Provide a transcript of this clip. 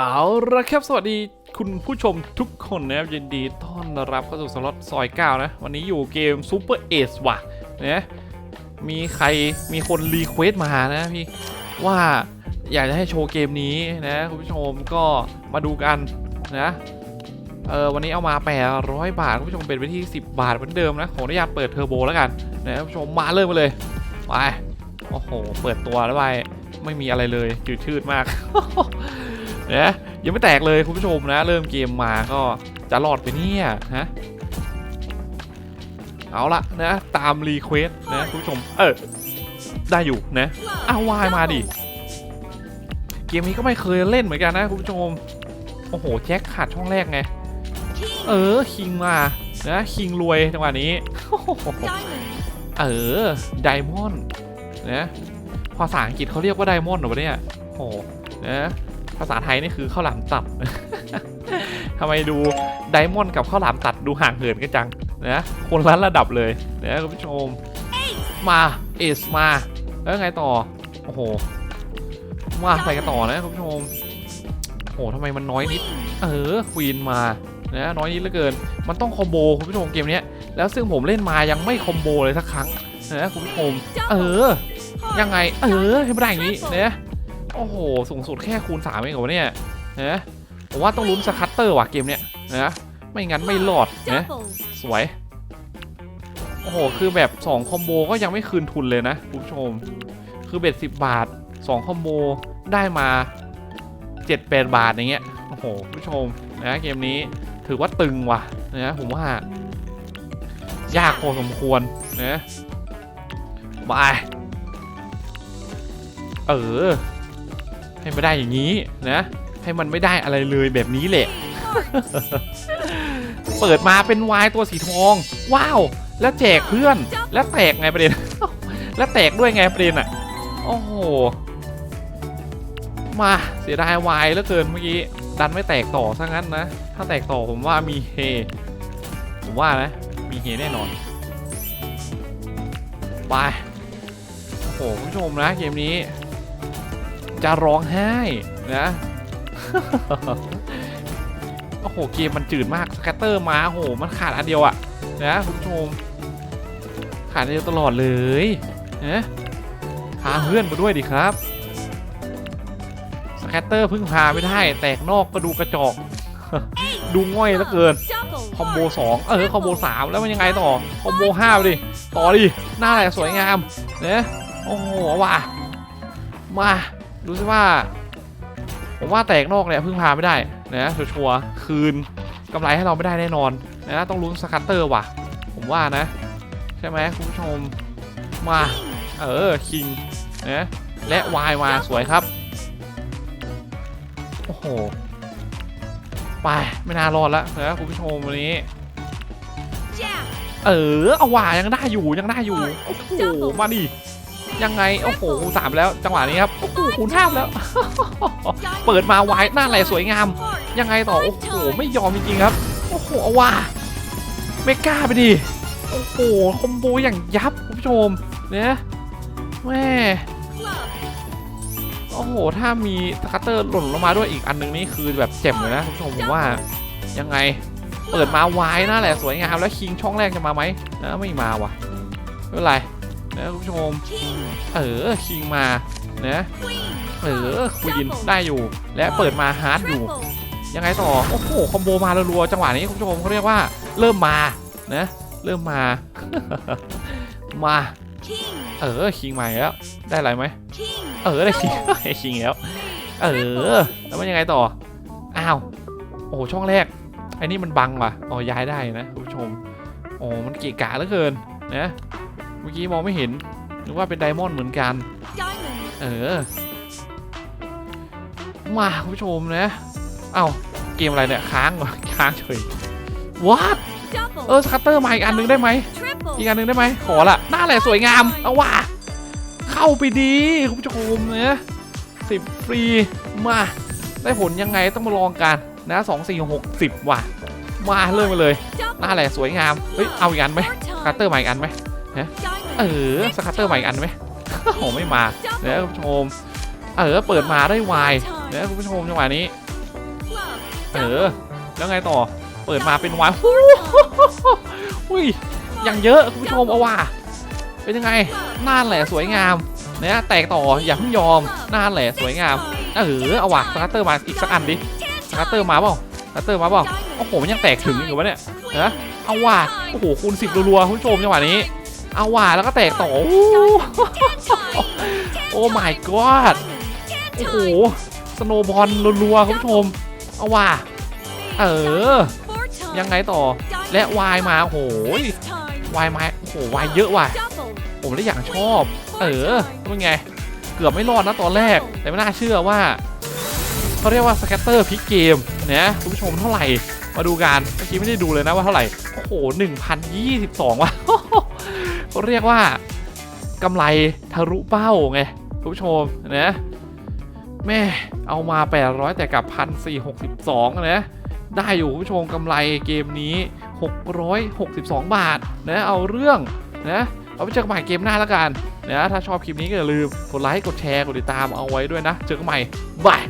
เอาละครับสวัสดีคุณผู้ชมทุกคนนะครับยินดีต้อนรับเข้าสู่สล็อตซอย9นะ วันนี้อยู่เกม Super a c e ว่ะนะมีใครมีคนรีเควสต์มานะพี่ ว่าอยากจะให้โชว์เกมนี้นะ คุณผู้ชมก็มาดูกันนะเออวันนี้เอามา 800 บาท คุณผู้ชมเป็นไปที่ 10 บาทเหมือนเดิมนะขออนุญาตเปิดเทอร์โบแล้วกันนะคุณผู้ชมมาเริ่มมาเลยไปโอ้โห เปิดตัวแล้วไปไม่มีอะไรเลยจืดชืดมาก นะยังไม่แตกเลยคุณผู้ชมนะ เริ่มเกมมาก็จะรอดไปเนี่ยฮะเอาละนะตามรีเควสนะคุณผู้ชม เออได้อยู่นะอาวายมาดิเกมนี้ก็ไม่เคยเล่นเหมือนกันนะคุณผู้ชม โอ้โห แจ็คขาดช่องแรกไง เออ คิงมานะคิงรวยจังหวะนี้ เออไดมอนด์นะภาษาอังกฤษเขาเรียกว่าไดมอนด์หรอเนี่ยโอ้โหนะ ภาษาไทยนี่คือข้าวหลามตัด ทำไมดูไดมอนด์กับข้าวหลามตัดดูห่างเหินกันจังนะคนละระดับเลยนะคุณผู้ชมมาเอสมา แล้วไงต่อ โอ้โหมาไปกันต่อนะคุณผู้ชมโอ้โหทำไมมันน้อยนิด เออควีนมานะน้อยนิดเหลือเกิน มันต้องคอมโบคุณผู้ชมเกมนี้แล้วซึ่งผมเล่นมายังไม่คอมโบเลยสักครั้งนะคุณผู้ชมเออ ยังไง เออให้ไม่ได้อย่างนี้นะ โอ้โห สูงสุดแค่คูณ 3 เองเหรอวะเนี่ยนะผมว่าต้องลุ้นสคัตเตอร์ว่ะเกมเนี้ยนะไม่งั้นไม่รอดนะสวย โอ้โห คือแบบ 2 คอมโบก็ยังไม่คืนทุนเลยนะคุณผู้ชม คือเบ็ด10 บาท 2 คอมโบได้มา 7-8 บาทอย่างเงี้ยโอ้โหคุณผู้ชมนะเกมนี้ถือว่าตึงว่ะนะผมว่า ยากพอสมควรนะมาเออ ให้ไม่ได้อย่างนี้นะ ให้มันไม่ได้อะไรเลยแบบนี้แหละ เปิดมาเป็นวายตัวสีทอง ว้าว แล้วแจกเพื่อน แล้วแตกไงประเด็น แล้วแตกด้วยไงประเด็นอะ โอ้โห มาเสียดายวายเหลือเกินเมื่อกี้ ดันไม่แตกต่อซะงั้นนะ ถ้าแตกต่อผมว่ามีเฮ ผมว่านะ มีเฮแน่นอน ไป โอ้โหคุณผู้ชมนะเกมนี้ จะร้องไห้นะโอ้โหเกมมันจืดมากสแกตเตอร์มาโอ้โหมันขาดอันเดียวอะนะคุณผู้ชมขาดอันเดียวตลอดเลยนะพาเพื่อนมาด้วยดิครับสแกตเตอร์เพิ่งพาไม่ได้ แตกนอกก็ดูกระจอก ดูง่อยเหลือเกินคอมโบสองเออคอมโบสามแล้วมันยังไงต่อคอมโบห้าไปดิต่อดิหน้าแหละสวยงามเนี่ยโอ้โหว่ะมา ดูสิว่า ผมว่าแตกนอกเนี่ยพิ่งพาไม่ได้นะชัวร์คืนกำไรให้เราไม่ได้แน่นอนนะต้องลุ้นสคัตเตอร์ว่ะ ผมว่านะ ใช่ไหมคุณผู้ชมมาเออคิงนะและวายมาสวยครับ โอ้โห ไปไม่น่ารอดแล้วนะคุณผู้ชมวันนี้ เออเอาว่ายังได้อยู่ยังได้อยู่โอ้โหมาดิ ยังไง โอ้โหคูณสามแล้ว จังหวะนี้ครับ โอ้โหคูณห้าแล้ว เปิดมาวายหน้าไหลสวยงาม ยังไงต่อ โอ้โห ไม่ยอมจริงๆครับ โอ้โหเอาว่าไม่กล้าไปดิ โอ้โห คอมโบอย่างยับคุณผู้ชม เนี่ยแม่โอ้โห ถ้ามีสคัตเตอร์หล่นลงมาด้วยอีกอันนึงนี่คือแบบเจ็บเลยนะคุณผู้ชมผมว่า ยังไง เปิดมาวายหน้าแหละสวยงามแล้วคิงช่องแรกจะมาไหมนะไม่มาว่ะไม่เป็นไร นะคุณผู้ชม เออคิงมานะเออควีนได้อยู่และเปิดมาฮาร์ดอยู่ ยังไงต่อ โอ้โห คอมโบมารัวๆจังหวะนี้คุณผู้ชมเขาเรียกว่าเริ่มมานะเริ่มมา มาเออคิงมาแล้วได้อะไรไหมเออได้คิงได้คิงแล้วเออแล้วมันยังไงต่ออ้าวโอ้โหช่องแรกไอ้นี่มันบังว่ะอ๋อย้ายได้นะคุณผู้ชมโอ๋อมันเกะกะเหลือเกินนะ เมื่อกี้มองไม่เห็นนึกว่าเป็นไดมอนด์เหมือนกัน เออ มาคุณผู้ชมนะ เอ้า เกมอะไรเนี่ย ค้างวะค้างเฉยวัดเออสคัตเตอร์มาอีกอันนึงได้ไหมอีกอันนึงได้ไหมขอละหน้าแหละสวยงาม เอาว่ะเข้าไปดีคุณผู้ชมนะสิบฟรีมา ได้ผลยังไงต้องมาลองกันนะสองสี่หกสิบว่ะ มาเริ่มมาเลย หน้าแหละสวยงาม เฮ้ย เอาอีกอันไหมสคัตเตอร์มาอีกอันไหม เออสคัตเตอร์มาอีกอันไหมโอ้ไม่มาเนะคุณผู้ชมเออเปิดมาได้วายเนะคุณผู้ชมจังหวะนี้ เออ แล้วไงต่อเปิดมาเป็นวายอุ้ยอย่างเยอะคุณผู้ชมเอาว่ะเป็นยังไงน้าแหละสวยงามเนี่ยแตกต่ออย่าเพิ่งยอมน้าแหละสวยงามเออเอาว่ะสกัตเตอร์มาอีกสักอันดิสกัตเตอร์มาเปล่าสกัตเตอร์มาเปล่าโอ้โหมันยังแตกถึงอยู่วะเนี่ยนะเอาว่ะโอ้โหคูณสิบรัวๆคุณผู้ชมจังหวะนี้ เอาว่ะแล้วก็แตกต่อโอ้โหโอ้ my god โอ้โห สโนบอลรัวๆคุณผู้ชม เอาว่ะเออ ยังไงต่อ และวายมาโอ้โหวายมาโอ้โหวายเยอะว่ะ ผมเลยอย่างชอบ เออเป็นไง เกือบไม่รอดนะตอนแรก แต่ไม่น่าเชื่อว่าเขาเรียกว่าสแกตเตอร์พิกเกมนะคุณผู้ชมเท่าไหร่ มาดูกันเมื่อกี้ไม่ได้ดูเลยนะว่าเท่าไหร่ โอ้โห 1,022 ว่ะ เขาเรียกว่ากำไรทะลุเป้าไงคุณผู้ชมนะแม่เอามา 800 แต่กับ 1,462 นะ ได้อยู่คุณผู้ชมกำไรเกมนี้ 662 บาทนะเอาเรื่องนะเอาไปเจอกันใหม่เกมหน้าแล้วกันนะถ้าชอบคลิปนี้ก็อย่าลืมกดไลค์กดแชร์กดติดตามเอาไว้ด้วยนะ เจอกันใหม่บาย